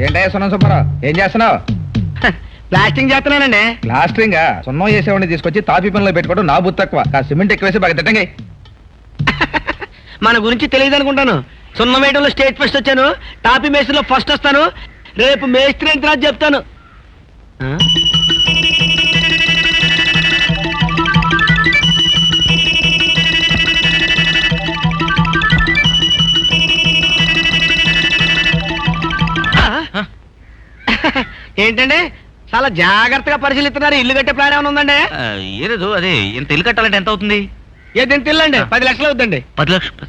ఏంటయ్యా సున్నం సుబ్బారావు? ఏం చేస్తున్నావు? ప్లాస్టింగ్ చేస్తున్నానండి. ప్లాస్టరింగ్ సున్నం చేసేవాడిని తీసుకొచ్చి తాపి పనిలో పెట్టుకోవడం నా బుద్ధి తక్కువ. కాస్త సిమెంట్ ఎక్కువేసి బాగా తిట్టండి మన గురించి తెలియదు అనుకుంటాను. సున్నం వేయడంలో స్టేట్ ఫస్ట్ వచ్చాను. టాపీ మేస్త్రిలో ఫస్ట్ వస్తాను. రేపు మేస్త్రి ఎంత చెప్తాను. ఏంటండి? చాలా జాగ్రత్తగా పరిశీలిస్తున్నారు. ఇల్లు కట్టే ప్లాన్ ఏమైనా ఉందండి? ఆ, ఏలేదు అదే ఇంత ఇల్లు కట్టాలంటే ఎంత అవుతుంది? ఏదైనా తిల్లండి పది లక్షలు అవుద్దండి పది లక్షలు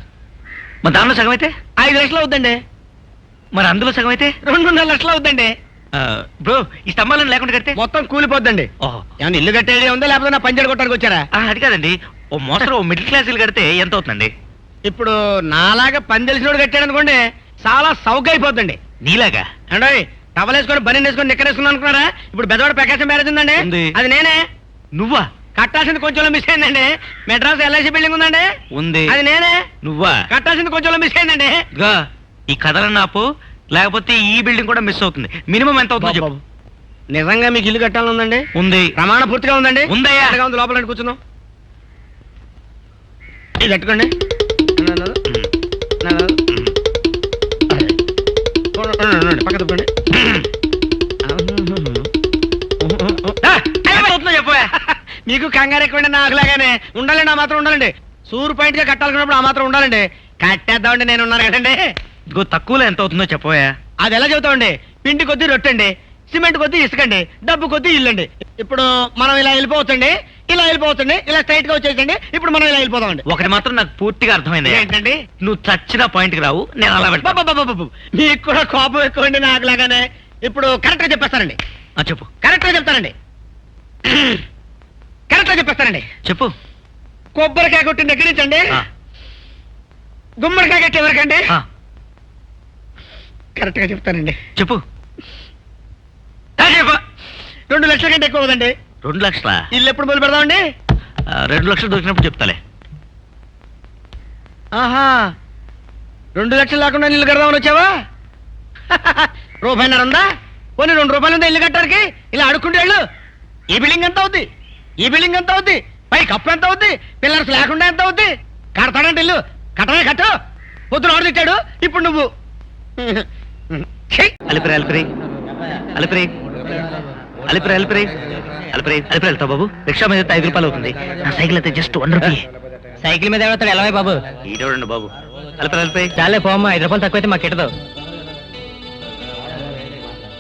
మరి దానిలో సగం అయితే? ఐదు లక్షలు అవుద్దండి మరి అందులో సగం అయితే? రెండున్నర లక్షలు అవుద్దండి ఆ, బ్రో ఈ స్తంభాలను లేకుండా కడితే? మొత్తం కూలిపోద్దండి. ఏమన్నా ఇల్లు కట్టేది ఉందా? లేకపోతే నా పంచర్ కొట్టడానికి వచ్చారా? అది కాదండి. ఓ మోస్తరు ఓ మిడిల్ క్లాస్ ఇల్లు కడితే ఎంత అవుతుందండి? ఇప్పుడు నాలాగా పని తెలిసినోడు కట్టాడు అనుకోండి చాలా సౌక అయిపోద్దండి. నీలాగా? అంటే టవల్ వేసుకొని బని వేసుకొని నిక్కరేసుకున్నాను అనుకున్నారా ఇప్పుడు బెదవాడ ప్రకాశం మ్యారేజ్ ఉందండి ఉంది. అది నేనే నువ్వా కట్టాల్సింది కొంచెం మిస్ అయిందండి మెడ్రాస్ ఎల్ఐసి బిల్డింగ్ ఉందండి ఉంది అది నేనే నువ్వా కట్టాల్సింది కొంచెం మిస్ అయిందండి గా ఈ కథలన్న ఆపు లేకపోతే ఈ బిల్డింగ్ కూడా మిస్ అవుతుంది మినిమం ఎంత అవుతుందో చెప్పు నిజంగా మీకు ఇల్లు కట్టాలని ఉందండి ఉంది ప్రమాణ పూర్తిగా ఉందండి ఉందయ్యా. ఉంది లోపల కూర్చుందాం ఇది కట్టుకోండి ఉండండి, ఉండండి, పక్క తప్పండి మీకు కంగారు ఎక్కువండి నాకులాగానే ఉండాలండి ఆ మాత్రం ఉండాలండి. సూరు పాయింట్గా కట్టాలనుకున్నప్పుడు ఆ మాత్రం ఉండాలండి. కట్టేద్దామండి నేను ఉన్నాను కదండి. ఇదిగో తక్కువలో ఎంత అవుతుందో చెప్పవా అది ఎలా చెబుతామండి? పిండి కొద్దీ రొట్టండి సిమెంట్ కొద్దీ ఇసుకండి డబ్బు కొద్దీ ఇల్లండి. ఇప్పుడు మనం ఇలా వెళ్ళిపోవచ్చండి ఇలా వెళ్ళిపోవచ్చండి ఇలా స్ట్రైట్గా వచ్చేసండి ఇప్పుడు మనం ఇలా వెళ్ళిపోదామండి. ఒకటి మాత్రం నాకు పూర్తిగా అర్థమైంది ఏంటండి? నువ్వు చచ్చిన పాయింట్కి రావు నేను అలా పెడతా బాబాబాబాబు, మీకు కూడా కోపం ఎక్కువండి నాకు లాగానే. ఇప్పుడు కరెక్ట్గా చెప్పేస్తానండి. ఆ, చెప్పు. కరెక్ట్గా చెప్తానండి. కరెక్ట్గా చెప్పేస్తానండి. చెప్పు. కొబ్బరికాయ కొట్టిన దగ్గర నుంచి అండి ఆ, గుమ్మడికాయ కట్టే వరకండి. ఆ, కరెక్ట్గా చెప్తానండి. చెప్పు. ఆ, చెప్పు. రెండు లక్షల కంటే ఎక్కువ అవుదండి రెండు లక్షల? ఇల్లు ఎప్పుడు మొదలు పెడదామండి? రెండు లక్షలు దొరికినప్పుడు చెప్తాలే. ఆహా. రెండు లక్షలు లేకుండా ఇల్లు కడదామని వచ్చావా? రూపాయిన్నర ఉందా? పోనీ రెండు రూపాయలు ఉందా ఇల్లు కట్టడానికి? ఇలా అడుక్కుంటే వెళ్ళు. ఈ బిల్డింగ్ ఎంత అవుద్ది? ఈ బిల్డింగ్ ఎంత అవుద్ది? పై కప్పు ఎంత అవుద్ది? పిల్లర్స్ లేకుండా ఎంత అవుద్ది? కడతాడంటే ఇల్లు. కట్టనే కట్టు. పొద్దున ఆర్డర్ ఇచ్చాడు ఇప్పుడు నువ్వు! అలిపిరి అలిపిరి. అలిపిరి. అలిపిరి అలిపిరి. అలిపిరి అలిపిరి వెళ్తావు బాబు. రిక్షా మీద అయితే ఐదు రూపాయలు అవుతుంది. నా సైకిల్ అయితే జస్ట్ వన్ రూపీ సైకిల్ మీద ఎవడతాడు ఎలా బాబు. ఈడోడండి బాబు. అలిపిరి అలిపిరి. చాలే పోమ్మా. ఐదు రూపాయలు తక్కువైతే మాకు కిట్టదు.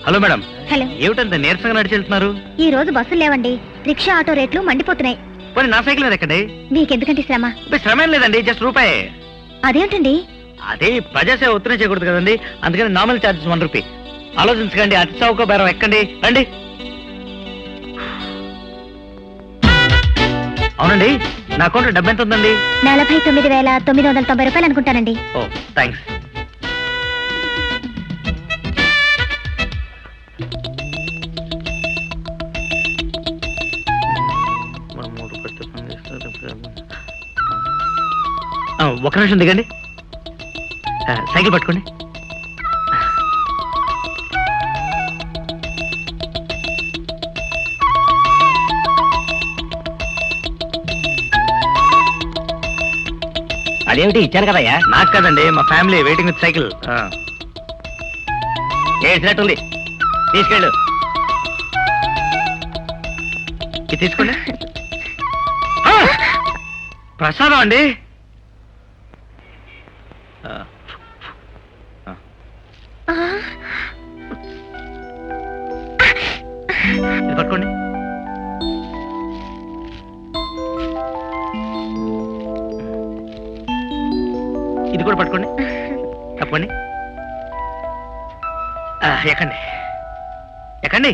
Hello madam. హలో. ఏమిటంత నీరసంగా నడిచి వెళ్తున్నారు? ఈ రోజు బస్సులు లేవండి. రిక్షా ఆటో రేట్లు మండిపోతున్నాయి. పోనీ నా సైకిల్ మీద ఎక్కండి. మీకెందుకంటే శ్రమ? ఇప్పుడు శ్రమ ఏం లేదండి జస్ట్ రూపాయి. అదేంటండి? అదే ప్రజాసేవ ఒత్తిడి చేయకూడదు కదండి అందుకని నార్మల్ ఛార్జెస్ వన్ రూపీ. ఆలోచించకండి అతి చౌక బేరం ఎక్కండి. రండి. అవునండి నా అకౌంట్ డబ్బు ఎంత ఉందండి? నలభై తొమ్మిది వేల తొమ్మిది వందల తొంభై రూపాయలు అనుకుంటానండి. ఓ థ్యాంక్స్ ఒక నిమిషం దిగండి. సైకిల్ పట్టుకోండి. అదేమిటి ఇచ్చాను కదయ్యా. నాకు కదండి మా ఫ్యామిలీ వెయిటింగ్ విత్ సైకిల్. వేసినట్టుంది తీసుకెళ్ళు. ఇది తీసుకోండి! ప్రసాదం అండి. ఇది పట్టుకోండి. ఇది కూడా పట్టుకోండి. తప్పండి ఎక్కండి. ఎక్కండి.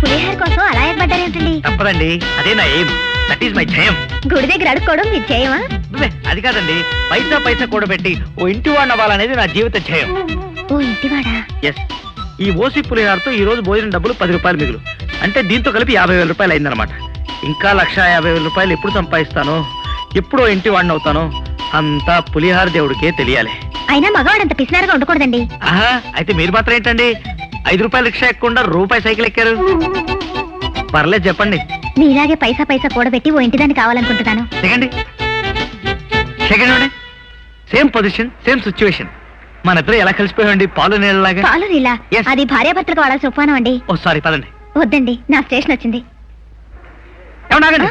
పులిహోర కోసం అలా ఏర్పడ్డారేమిటండి తప్పదండి. అదే నా ఎయిమ్ దట్ ఈస్ మై జయం గుడి దగ్గర అడుక్కోవడం మీ అబ్బే, అది కాదండి. పైసా పైసా కూడబెట్టి ఓ ఇంటి వాడిని అవ్వాలనేది నా జీవిత ధ్యేయం ఓ ఇంటివాడా? ఎస్ ఈ ఓసి పులిహారతో ఈ రోజు భోజనం డబ్బులు పది రూపాయలు మిగులు. అంటే దీంతో కలిపి యాభై వేల రూపాయలు అయిందనమాట ఇంకా లక్ష యాభై వేల రూపాయలు ఎప్పుడు సంపాదిస్తానో ఎప్పుడో ఇంటి వాడిని అవుతానో అంతా పులిహార దేవుడికే తెలియాలి. అయినా మగవాడంత పిసినారుగా ఉండకూడదండి. ఆహా అయితే మీరు మాత్రం ఏంటండి? ఐదు రూపాయలు రిక్షా ఎక్కకుండా రూపాయి సైకిల్ ఎక్కారు? పర్లేదు చెప్పండి. నీలాగే పైసా పైసా కూడబెట్టి ఓ ఇంటిదాన్ని కావాలనుకుంటున్నాను. Second. Second same position same situation మన ఇద్దరు ఎలా కలిసిపోయామండి? పాలు నీళ్ళలాగా? పాలు Yes. అది భార్యాభర్తలకు వాడాల్సిన ఉపమానం అండి. ఓ సారీ పదండి. వద్దండి నా స్టేషన్ వచ్చింది. ఏమన్నా ఆగండి.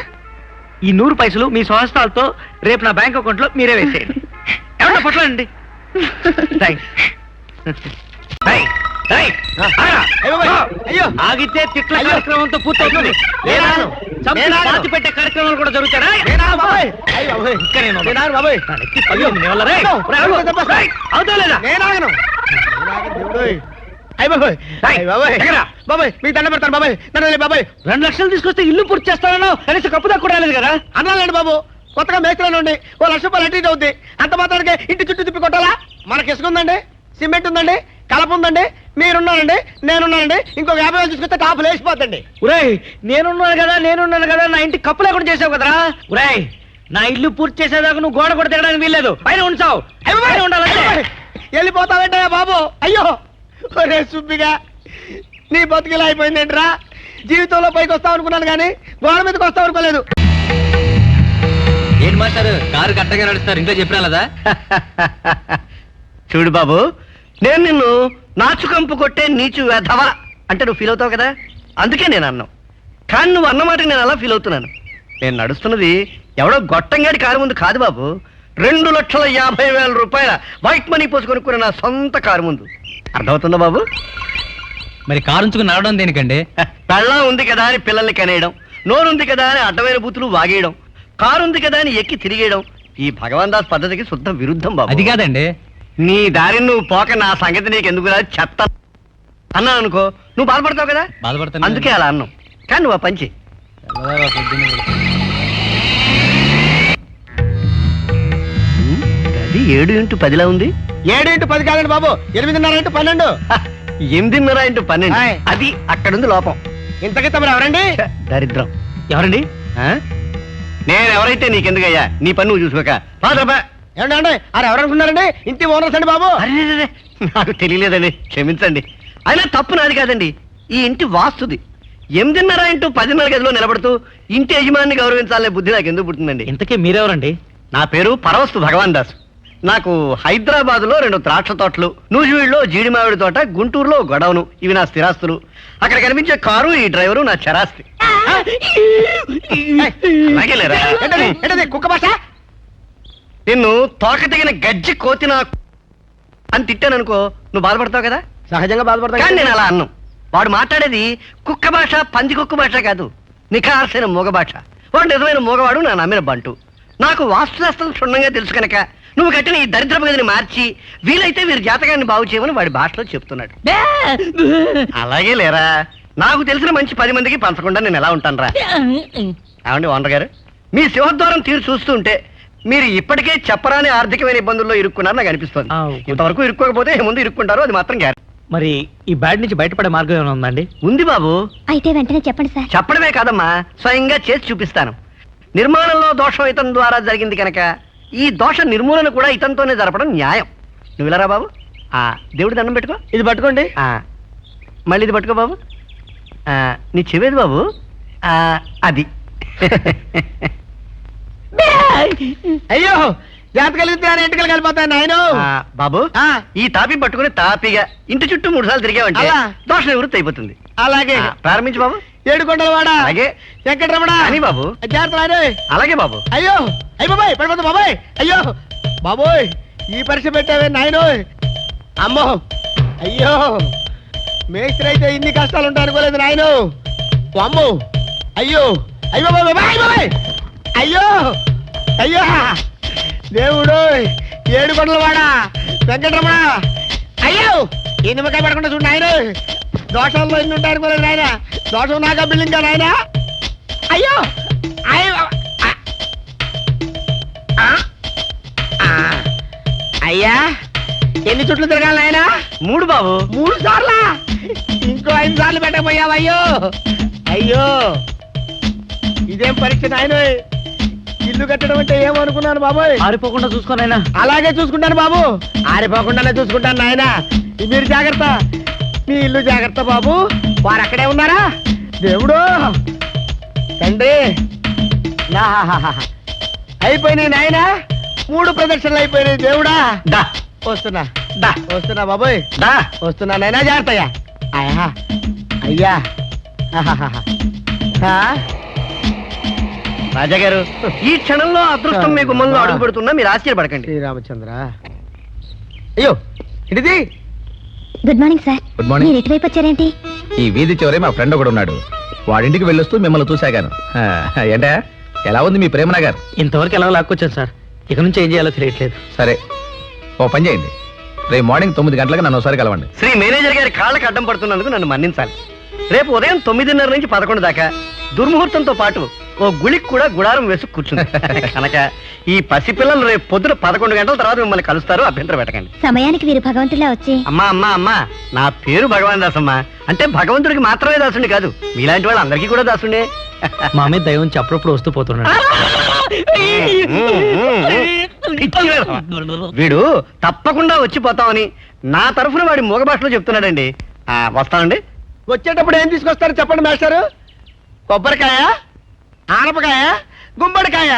ఈ నూరు పైసలు మీ స్వహస్తాలతో రేపు నా బ్యాంక్ అకౌంట్లో మీరే వేసేయండి. ఏమన్నా పొట్లండి అయ్యో ఆగితే తిట్ల అయ్యో. కార్యక్రమంతో పూర్తవుతుంది. పాతి పెట్టే కార్యక్రమాలు కూడా జరుగుతారా బాబాయ్. మీకు దండ పెడతాను బాబాయ్. నన్ను బాబాయ్. రెండు లక్షలు తీసుకొస్తే ఇల్లు పూర్తి చేస్తానన్నావు. కనీసం కప్పు దాకా రాలేదు కదా? అన్నాలండి బాబు. కొత్తగా మేస్త్రిలో ఉండి ఓ లక్ష రూపాయలు అటు ఇటు అవుద్ది. అంత మాత్రానికి ఇంటి చుట్టూ తిప్పి కొట్టాలా? మనకి ఇసుక ఉందండి? సిమెంట్ ఉందండి? కలప ఉందండి మీరున్నారండి నేనున్నానండి ఇంకొక యాభై వేలు తీసుకొస్తే టాప్ లేచిపోతండి ఉరేయ్ నేనున్నాను కదా నేనున్నాను కదా నా ఇంటి కప్పు లేకుండా చేసావు కదరా? ఉరేయ్ నా ఇల్లు పూర్తి చేసేదాకా నువ్వు గోడ కూడా తిరగడానికి వీల్లేదు. పైన ఉంచావు. పైన ఉండాలంటే. వెళ్ళిపోతావేంటయ్యా బాబు? అయ్యో ఒరే సుబ్బిగా నీ బతుకిలా అయిపోయిందేంట్రా? జీవితంలో పైకి వస్తావు అనుకున్నాను కానీ గోడ మీదకి వస్తావు అనుకోలేదు. ఏంటి మాస్టర్? కారు కట్టగా నడుస్తారు. ఇంట్లో చెప్పినా కదా చూడు బాబు నేను నిన్ను నాచుకంపు కొట్టే నీచు వెధవ అంటే నువ్వు ఫీల్ అవుతావు కదా? అందుకే నేను అన్నావు కానీ నువ్వు అన్నమాట నేను అలా ఫీల్ అవుతున్నాను. నేను నడుస్తున్నది ఎవడో గొట్టంగాడి కారు ముందు కాదు బాబు. రెండు లక్షల యాభై వేల రూపాయల వైట్ మనీ పోసి కొనుక్కున్న నా సొంత కారు ముందు. అర్థమవుతుందా బాబు? మరి కారు ఉంచుకుని నడవడం దేనికండి? పెళ్ళం ఉంది కదా అని పిల్లల్ని కనేయడం నోరుంది కదా అని అడ్డమైన బూతులు వాగేయడం కారు ఉంది కదా అని ఎక్కి తిరిగేయడం ఈ భగవాన్ దాస్ పద్ధతికి శుద్ధ విరుద్ధం బాబు. అది కాదండి. నీ దారిని నువ్వు పోక నా సంగతి నీకు ఎందుకు చెత్త. అన్నాను అనుకో నువ్వు బాధపడతావు కదా? బాధపడతాను అందుకే అలా అన్నాం కానీ నువ్వు ఆ పంచి అది ఏడు ఇంటూ పదిలా ఉంది? ఏడు ఇంటూ పది కాదండి బాబు ఎనిమిదిన్నర ఇంటూ పన్నెండు. హ, ఎనిమిదిన్నర ఇంటూ పన్నెండు. ఆయ్. అది అక్కడుంది లోపం. ఇంతకీ తమరు ఎవరండి? ఛ, దరిద్రం. ఎవరండి? ఆ? నేను ఎవరైతే నీకెందుకయ్యా? నీ పని నువ్వు చూసుకోక. పాదరబా ఏమండి అండి అది ఎవరనుకున్నారండి ఇంటి ఓనర్స్ అండి బాబు. అరే నాకు తెలియలేదండి. క్షమించండి. అయినా తప్పు నాది కాదండి. ఈ ఇంటి వాస్తుది. ఎనిమిదిన్నర ఇంటూ పదిన్నర గదిలో నిలబడుతూ ఇంటి యజమాని గౌరవించాలనే బుద్ధి నాకు ఎందుకు పుట్టిందండి ఇంతకీ మీరెవరండి? నా పేరు పరవస్తు భగవాన్ దాస్. నాకు హైదరాబాద్లో రెండు ద్రాక్ష తోటలు నూజివీడులో జీడి మామిడి తోట గుంటూరులో గొడవను. ఇవి నా స్థిరాస్తులు. అక్కడ కనిపించే కారు ఈ డ్రైవరు నా చరాస్తి. అలాగే లేరా? కుక్క భాష నిన్ను తోక తెగిన గజ్జి కోతిన అని తిట్టాననుకో నువ్వు బాధపడతావు కదా? సహజంగా బాధపడతా కానీ నేను అలా అన్నం. వాడు మాట్లాడేది కుక్క భాష పంది కుక్క భాష కాదు. నిఖార్సైన మూగ భాష. వాడు నిజమైన మూగవాడు నా నమ్మిన బంటు. నాకు వాస్తుశాస్త్రం క్షుణ్ణంగా తెలుసు కనుక నువ్వు కట్టిన ఈ దరిద్రపు గదిని మార్చి వీలైతే వీరి జాతకాన్ని బాగు చేయమని వాడి భాషలో చెప్తున్నాడు. అలాగే లేరా. నాకు తెలిసిన మంచి పది మందికి పంచకుండా నేను ఎలా ఉంటాను రా ఏమండి ఓనర్ గారు? మీ సింహద్వారం తీరు చూస్తుంటే మీరు ఇప్పటికే చెప్పరాని ఆర్థికమైన ఇబ్బందుల్లో ఇరుక్కున్నారు నాకు అనిపిస్తుంది. ఆ, ఇంతవరకు ఇరుక్కోకపోతే ముందు ఇరుక్కుంటారు అది మాత్రం గ్యారెంటీ. మరి ఈ బ్యాడ్ నుంచి బయటపడే మార్గం ఏమైనా ఉందండి? ఉంది బాబు. అయితే వెంటనే చెప్పండి సార్. చెప్పడమే కాదమ్మా స్వయంగా చేసి చూపిస్తాను. నిర్మాణంలో దోషం ఇతని ద్వారా జరిగింది కనుక ఈ దోష నిర్మూలన కూడా ఇతనితోనే జరపడం న్యాయం. నువ్వు ఇలారా బాబు. ఆ దేవుడి దండం పెట్టుకో. ఇది పట్టుకోండి. ఆ, మళ్ళీ ఇది పట్టుకో బాబు. ఆ, నీ చెవేది బాబు. ఆ, అది. అయ్యో జాతకాలు ఇస్తే ఎంటకలు కలిపోతాయి నాయన. బాబు. ఈ తాపి పట్టుకుని తాపిగా ఇంటి చుట్టూ మూడు సార్లు తిరిగావంటే. దోష నివృత్తి అయిపోతుంది అలాగే. ప్రారంభించు బాబు. ఏడు కొండల వాడ అలాగే. వెంకటరమణ. అని బాబు. జాగ్రత్త అలాగే బాబు. అయ్యో అయ్య బాబాయ్ పడిపోతా బాబాయ్. అయ్యో బాబోయ్ ఈ పరీక్ష పెట్టావే నాయనో. అమ్మో అయ్యో మేస్త్రి అయితే ఇన్ని కష్టాలు ఉంటాయి అనుకోలేదు నాయను అమ్మో అయ్యో అయ్యో బాబాయ్ బాబాయ్ బాబాయ్. అయ్యో! అయ్యో! దేవుడు ఏడు కొండల వాడ? వెంకటరమణ! అయ్యో! ఈ నిమ్మకాయ పడకుండా చూడు నాయన. దోషాల్లో ఇన్ని ఉంటాయి అనుకోలేదు నాయన. దోషం నాకా బిల్డింగ్ నాయన? అయ్యో! అయ్యో! ఎన్ని చుట్లు తిరగాలి నాయన? మూడు బాబు. మూడు సార్లా? ఇంకో ఐదు సార్లు పెట్టకపోయావు అయ్యో అయ్యో! ఇదేం పరీక్ష నాయన? ఇల్లు కట్టడం అంటే ఏమనుకున్నాను బాబోయ్? ఆరిపోకుండా చూసుకోనైనా అలాగే చూసుకుంటాను బాబు. ఆరిపోకుండానే చూసుకుంటాను నాయన. మీరు జాగ్రత్త. మీ ఇల్లు జాగ్రత్త బాబు. వారు అక్కడే ఉన్నారా? దేవుడు. తండ్రి. అయిపోయినాయి నాయన. మూడు ప్రదక్షిణలు అయిపోయినాయి దేవుడా. దా. వస్తున్నా. దా. వస్తున్నా బాబోయ్. దా. వస్తున్నా నైనా జాగ్రత్తయ్యా. అయ్యా. అయ్యా? రాజా గారు ఈ క్షణంలో అదృష్టం మీ గుమ్మంలో అడుగు పెడుతున్నా మీరు ఆశ్చర్యపడకండి. శ్రీరామచంద్ర. అయ్యో ఇడిది good morning sir good morning మీరు ఎటువైపు వచ్చారేంటి? ఈ వీధి చివరే మా ఫ్రెండ్ ఒకడు ఉన్నాడు. వాడింటికి వెళ్ళొస్తూ మిమ్మల్ని చూశాగాను. ఏంటా? ఎలా ఉంది మీ ప్రేమ నగర్? ఇంతవరకు ఎలా లాక్కొచ్చాను సార్? ఇక నుంచి ఏం చేయాలో తెలియట్లేదు. సరే ఓ పని చేయండి. రేపు మార్నింగ్ తొమ్మిది గంటలకు నన్ను ఒకసారి కలవండి. శ్రీ మేనేజర్ గారి కాళ్ళకి అడ్డం పడుతున్నందుకు నన్ను మన్నించాలి. రేపు ఉదయం తొమ్మిదిన్నర నుంచి పదకొండు దాకా దుర్ముహూర్తంతో పాటు ఓ గుళికి కూడా గుడారం వేసి కూర్చుంది. కనుక ఈ పసిపిల్లలు రేపు పొద్దున పదకొండు గంటల తర్వాత మిమ్మల్ని కలుస్తారు అభ్యంతరం పెట్టకండి. సమయానికి వీరు భగవంతులా వచ్చి. అమ్మా అమ్మా అమ్మా నా పేరు భగవాన్ దాసమ్మా. అంటే భగవంతుడికి మాత్రమే దాసుండి కాదు మీలాంటి వాళ్ళు అందరికీ కూడా దాసుండే. మా మీద దైవం అప్పుడప్పుడు వస్తూ పోతున్నాడు. వీడు తప్పకుండా వచ్చిపోతామని నా తరఫున వాడి మూగ భాషలో చెప్తున్నాడండి. ఆ, వస్తానండి. వచ్చేటప్పుడు ఏం తీసుకొస్తారు చెప్పండి మాస్టారు? కొబ్బరికాయ? ఆనపకాయ గుమ్మడికాయ.